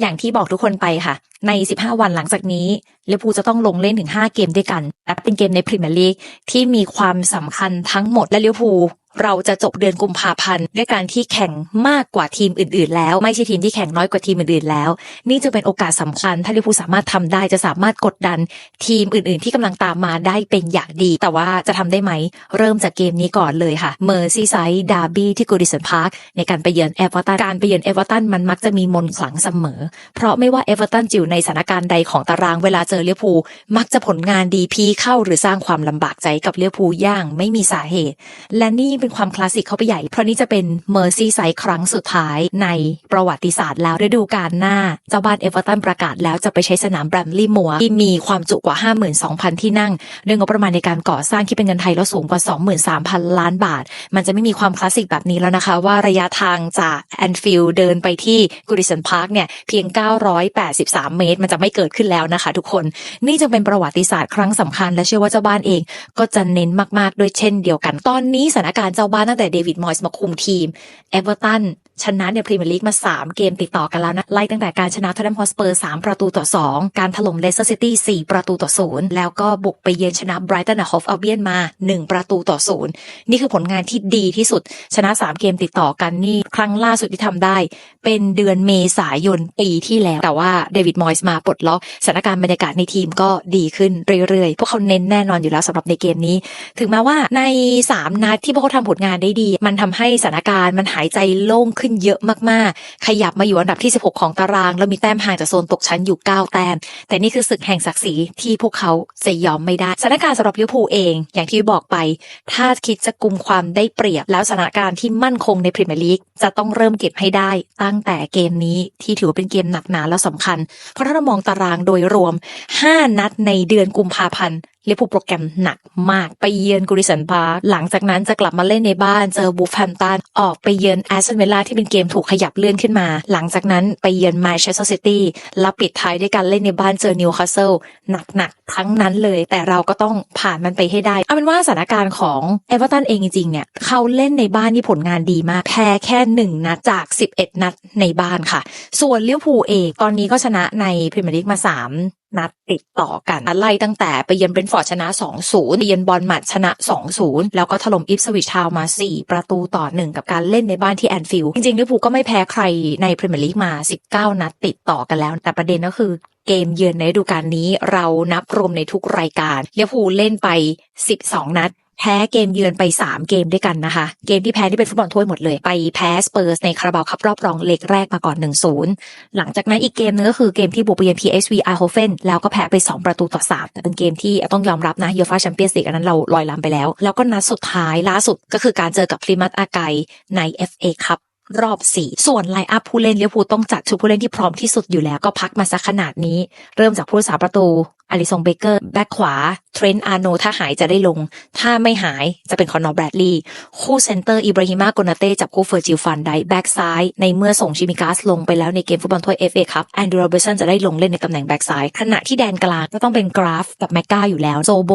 อย่างที่บอกทุกคนไปค่ะ ใน 15 วันหลังจากนี้ลิเวอร์พูลจะต้องลงเล่นถึง 5 เกมด้วยกันและเป็นเกมในพรีเมียร์ลีกที่มีความสำคัญทั้งหมดและลิเวอร์พูล เราจะจบเดือนกุมภาพันธ์ด้วยการที่แข่งมากกว่าทีมอื่น ๆ แล้ว ไม่ใช่ทีมที่แข่งน้อยกว่าทีมอื่นๆแล้ว นี่จะเป็นโอกาสสำคัญ ถ้าลิเวอร์พูลสามารถทำได้จะสามารถกดดันทีมอื่น ๆ ที่กำลังตามมาได้เป็นอย่างดี แต่ว่าจะทำได้ไหม เริ่มจากเกมนี้ก่อนเลยค่ะเมอร์ซีไซด์ดาร์บี้ที่กูดิสันพาร์คในการไปเยือนเอเวอร์ตันการไปเยือนเอเวอร์ตันมันมักจะมีมนขลังเสมอ เพราะไม่ว่าเอเวอร์ตันจะอยู่ในสถานการณ์ใดของตารางเวลาเจอลิเวอร์พูลมักจะผลงานดีพีเข้าหรือสร้างความลำบากใจกับลิเวอร์พูลอย่างไม่มีสาเหตุ และนี่เป็นความคลาสสิกเข้าไปใหญ่ เพราะนี่จะเป็นเมอร์ซีไซด์ครั้งสุดท้ายในประวัติศาสตร์แล้วฤดูกาลหน้า เจ้าบ้านเอเวอร์ตันประกาศแล้วจะไปใช้สนามแบรมลีย์มัวที่มีความจุกว่า 52,000 ที่นั่งด้วยงงบประมาณในการก่อสร้างที่เป็นเงินไทยแล้วสูงกว่า 23,000 ล้านบาท มันจะไม่มีความคลาสสิกแบบนี้แล้วนะคะ ว่าระยะทางจากแอนฟิลด์เดินไปที่กูริสันพาร์คเนี่ยเพียง 983 เมตร มันจะไม่เกิดขึ้นแล้วนะคะ ทุกคนนี่จะเป็นประวัติศาสตร์ครั้งสำคัญและเชื่อว่าเจ้าบ้านเอง ก็จะเน้นมากๆด้วยเช่นเดียวกัน ตอนนี้สถานการณ์เจ้าบ้านตั้งแต่เดวิดมอยส์มาคุมทีม เอเวอร์ตัน ชนะในพรีเมียร์ลีกมา 3 เกมติดต่อกันแล้วนะ ไล่ตั้งแต่การชนะทอตแนมฮอสเปอร์ 3 ประตูต่อ 2 การถล่มเลสเตอร์ซิตี้ 4 ประตูต่อ 0 แล้วก็บุกไปเยือนชนะไบรตันฮอฟอัลเบียนมา 1 ประตูต่อ 0 นี่คือผลงานที่ดีที่สุด ชนะ 3 เกมติดต่อกันนี่ ครั้งล่าสุดที่ทำได้ เป็นเดือนเมษายนปีที่แล้ว แต่ว่าเดวิดมอยส์มาปลดล็อกสถานการณ์บรรยากาศในทีมก็ดีขึ้นเรื่อยๆ พวกเขาเน้นแน่นอนอยู่แล้วสำหรับในเกมนี้ ถึงแม้ว่าใน 3 นัดที่พวกเขาทำผลงานได้ดี มันทำให้สถานการณ์มันหายใจโล่งขึ้นเยอะมากๆ ขยับมาอยู่อันดับที่ 16 ของตาราง แล้วมีแต้มห่างจากโซนตกชั้นอยู่ 9 แต้ม แต่นี่คือศึกแห่งศักดิ์ศรีที่พวกเขาจะยอมไม่ได้สถานการณ์สำหรับลิเวอร์พูลเอง อย่างที่บอกไป ถ้าคิดจะกุมความได้เปรียบ แล้วสถานการณ์ที่มั่นคงในพรีเมียร์ลีกจะต้องเริ่มเก็บให้ได้ ตั้งแต่เกมนี้ที่ถือว่าเป็นเกมหนักหนาแล้วสำคัญ เพราะถ้าเรามองตารางโดยรวม 5 นัดในเดือนกุมภาพันธ์ ลิเวอร์พูลโปรแกรมหนักมากไปเยือนกูริสันพาร์คหลังจากนั้นจะกลับมาเล่นในบ้านเจอบูฟแฮมตันออกไปเยือนแอสตันวิลล่าที่เป็นเกมถูกขยับเลื่อนขึ้นมา หลังจากนั้นไปเยือนแมนเชสเตอร์ซิตี้แล้วปิดท้ายด้วยการเล่นในบ้านเจอนิวคาสเซิลหนักๆทั้งนั้นเลย แต่เราก็ต้องผ่านมันไปให้ได้เอาเป็นว่าสถานการณ์ของเอเวอร์ตันเองจริงๆเนี่ยเขาเล่นในบ้านที่ผลงานดีมากแพ้แค่หนึ่งนัดจาก 11 นัดในบ้านค่ะ ส่วนลิเวอร์พูเองตอนนี้ก็ชนะในพรีเมียร์ลีกมาสามนัดติดต่อกันไล่ตั้งแต่ไปเยือนเบรนฟอร์ดชนะ2-0ไปเยือนบอลมัดชนะ 2-0 แล้วก็ถล่มอิฟสวิชทาวมา 4 ประตูต่อ 1 กับการเล่นในบ้านที่แอนฟิลด์จริงๆลิเวอร์พูลก็ไม่แพ้ใครในพรีเมียร์ลีกมา 19 นัดติดต่อกันแล้ว แต่ประเด็นก็คือเกมเยือนในฤดูกาลนี้เรานับรวมในทุกรายการลิเวอร์พูลเล่นไป 12 นัด แพ้เกมเยือนไป 3 เกมด้วยกันนะคะ เกมที่แพ้ที่เป็นฟุตบอลถ้วยหมดเลย ไปแพ้สเปอร์สในคาราบาวคัพรอบรองเล็กแรกมาก่อน 1-0 หลังจากนั้นอีกเกมนึงก็คือเกมที่บุกไปเยือน PSV Eindhoven แล้วก็แพ้ไป 2 ประตูต่อ3แต่เป็นเกมที่ต้องยอมรับนะยูฟ่าแชมเปี้ยนส์ลีกอันนั้นเราลอยลำไปแล้ว แล้วก็นัดสุดท้ายล่าสุดก็คือการเจอกับพลิมัตอาไกใน FA คัพรอบ 4 ส่วนไลน์อัพผู้เล่นเลิเวอร์พูลต้องจัดชุดผู้เล่นที่พร้อมที่สุดอยู่แล้วก็พักมาสักขนาดนี้ เริ่มจากผู้รักษาประตู อลิซงเบเกอร์แบ็คขวา เทรนต์อาร์โนถ้าหายจะได้ลง ถ้าไม่หายจะเป็นคอนนอร์แบรดลีย์คู่เซนเตอร์อิบราฮิมาโกนาเต้จับคู่เฟอร์จิลฟันไดแบ็กซ้าย ในเมื่อส่งชิมิกาสลงไปแล้วในเกมฟุตบอลถ้วย FA คัพแอนดรูโรเบสันจะได้ลงเล่นในตำแหน่งแบ็กซ้าย ขณะที่แดนกลางก็ต้องเป็นกราฟกับแมกกาอยู่แล้วโซโบ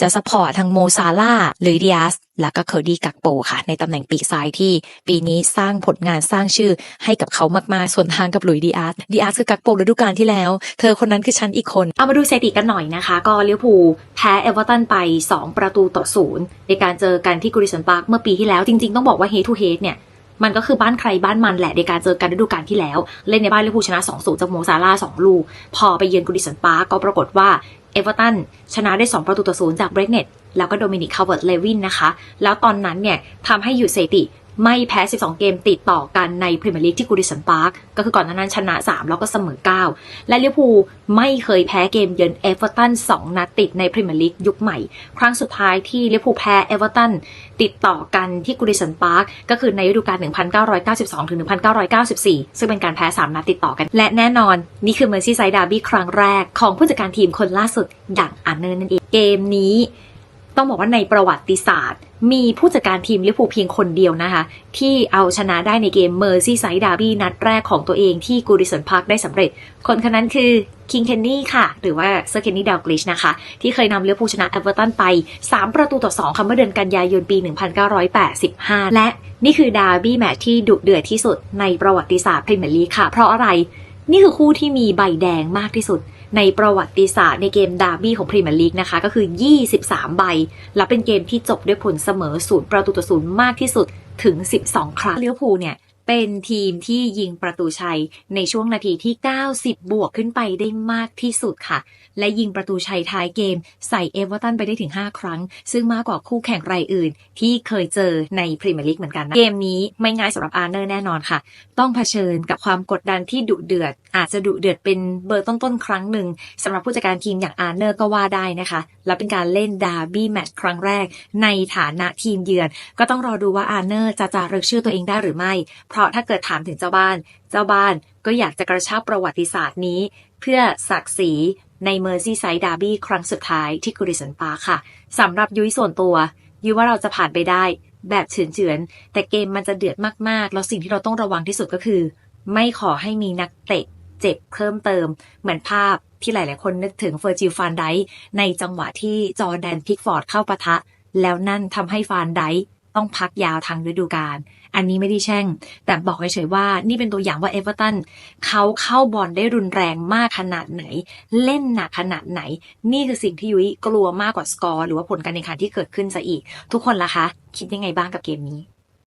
จะซัพพอร์ตทางโมซาล่าหรือดิอาสแล้วก็เคอร์ดี้กักโปค่ะ ในตำแหน่งปีกซ้ายที่ปีนี้สร้างผลงานสร้างชื่อให้กับเขามากๆ ส่วนทางกับหลุยดิอาสดิอาสคือกักโปฤดูกาลที่แล้ว เธอคนนั้นคือฉันอีกคนเอามาดูสถิติกันหน่อยนะคะ ก็ลิเวอร์พูลแพ้เอเวอร์ตันไป 2 ประตูต่อศูนย์ในการเจอกันที่กริสันพาร์คเมื่อปีที่แล้ว จริง ๆ ต้องบอกว่าเฮทูเฮดเนี่ยมันก็คือบ้านใครบ้านมันแหละในการเจอกันฤดูกาลที่แล้ว เล่นในบ้านลิเวอร์พูลชนะ2-0จากโมซาร่า2ลูก พอไปเยือนกริสันพาร์คก็ปรากฏว่าเอเวอร์ตันชนะได้ 2 ประตูต่อศูนย์จากเบรกเน็ตแล้วก็โดมินิกคาเวิร์ตเลวินนะคะ แล้วตอนนั้นเนี่ยทำให้อยู่สถิติ ไม่แพ้ 12 เกมติดต่อกันในพรีเมียร์ลีกที่กูดิสันพาร์คก็คือก่อนหน้านั้นชนะ 3 แล้วก็เสมอ 9 และลิเวอร์พูลไม่เคยแพ้เกมเยือนเอเวอร์ตัน 2 นัดติดในพรีเมียร์ลีกยุคใหม่ ครั้งสุดท้ายที่ลิเวอร์พูลแพ้เอเวอร์ตันติดต่อกันที่กูดิสันพาร์คก็คือในฤดูกาล 1992ถึง1994 ซึ่งเป็นการแพ้ 3 นัดติดต่อกัน และแน่นอนนี่คือเมอร์ซี่ไซด์ดาร์บี้ครั้งแรกของผู้จัดการทีมคนล่าสุดอย่างอาร์เนอร์นั่นเองเกมนี้ ต้องบอกว่าในประวัติศาสตร์ มีผู้จัดการทีมลิเวอร์พูลเพียงคนเดียวนะคะ ที่เอาชนะได้ในเกมเมอร์ซี่ไซด์ดาร์บี้นัดแรกของตัวเองที่กูริสันพาร์คได้สำเร็จ คนคนนั้นคือคิงเคนนี่ค่ะ หรือว่าเซอร์เคนนี่ดาวกลิชนะคะ ที่เคยนำลิเวอร์พูลชนะเอเวอร์ตันไป 3 ประตูต่อ 2ค่ะเมื่อเดือนกันยายนปี 1985 และนี่คือดาร์บี้แมตช์ที่ดุเดือดที่สุดในประวัติศาสตร์พรีเมียร์ลีกค่ะ เพราะอะไร นี่คือคู่ที่มีใบแดงมากที่สุด ในประวัติศาสตร์ในเกมดาร์บี้ของพรีเมียร์ลีกนะคะ ก็คือ 23 ใบ และเป็นเกมที่จบด้วยผลเสมอศูนย์ประตูต่อศูนย์มากที่สุดถึง 12 ครั้งเลี้ยวภูเนี่ย เป็นทีมที่ยิงประตูชัยในช่วงนาทีที่ 90 บวกขึ้นไปได้มากที่สุดค่ะ และยิงประตูชัยท้ายเกม ใส่เอเวอร์ตันไปได้ถึง 5 ครั้ง ซึ่งมากกว่าคู่แข่งรายอื่น ที่เคยเจอในพรีเมียร์ลีกเหมือนกันนะเกมนี้ไม่ง่ายสำหรับอาร์เนอร์แน่นอนค่ะ ต้องเผชิญกับความกดดันที่ดุเดือด อาจจะดุเดือดเป็นเบอร์ต้นๆครั้งหนึ่งสำหรับผู้จัดการทีมอย่างอาร์เนอร์ก็ว่าได้นะคะ และเป็นการเล่นดาร์บี้แมตช์ครั้งแรก ในฐานะทีมเยือน ก็ต้องรอดูว่าอาร์เนอร์จะจารึกชื่อตัวเองได้หรือไม่เพราะถ้าเกิดถามถึงเจ้าบ้าน เจ้าบ้านก็อยากจะกระชับประวัติศาสตร์นี้ เพื่อศักดิ์ศรีในเมอร์ซีไซด์ดาร์บี้ครั้งสุดท้ายที่กริสันปาค่ะสำหรับยุ้ยส่วนตัว ยุ้ยว่าเราจะผ่านไปได้ แบบเฉือนๆแต่เกมมันจะเดือดมากๆ แล้วสิ่งที่เราต้องระวังที่สุดก็คือ ไม่ขอให้มีนักเตะเจ็บเพิ่มเติม เหมือนภาพที่หลาย ๆ คนนึกถึงเฟอร์จิลฟานไดในจังหวะที่จอแดนพิกฟอร์ดเข้าปะทะ แล้วนั่นทำให้ฟานได ต้องพักยาวทางฤดูกาลอันนี้ไม่ได้แช่ง แต่บอกเฉยๆว่านี่เป็นตัวอย่างว่าเอเวอร์ตันเขาเข้าบอลได้รุนแรงมากขนาดไหน เล่นหนักขนาดไหน นี่คือสิ่งที่ยุ้ยกลัวมากกว่าสกอร์หรือว่าผลการแข่งขันที่เกิดขึ้นซะอีก ทุกคนล่ะคะ คิดยังไงบ้างกับเกมนี้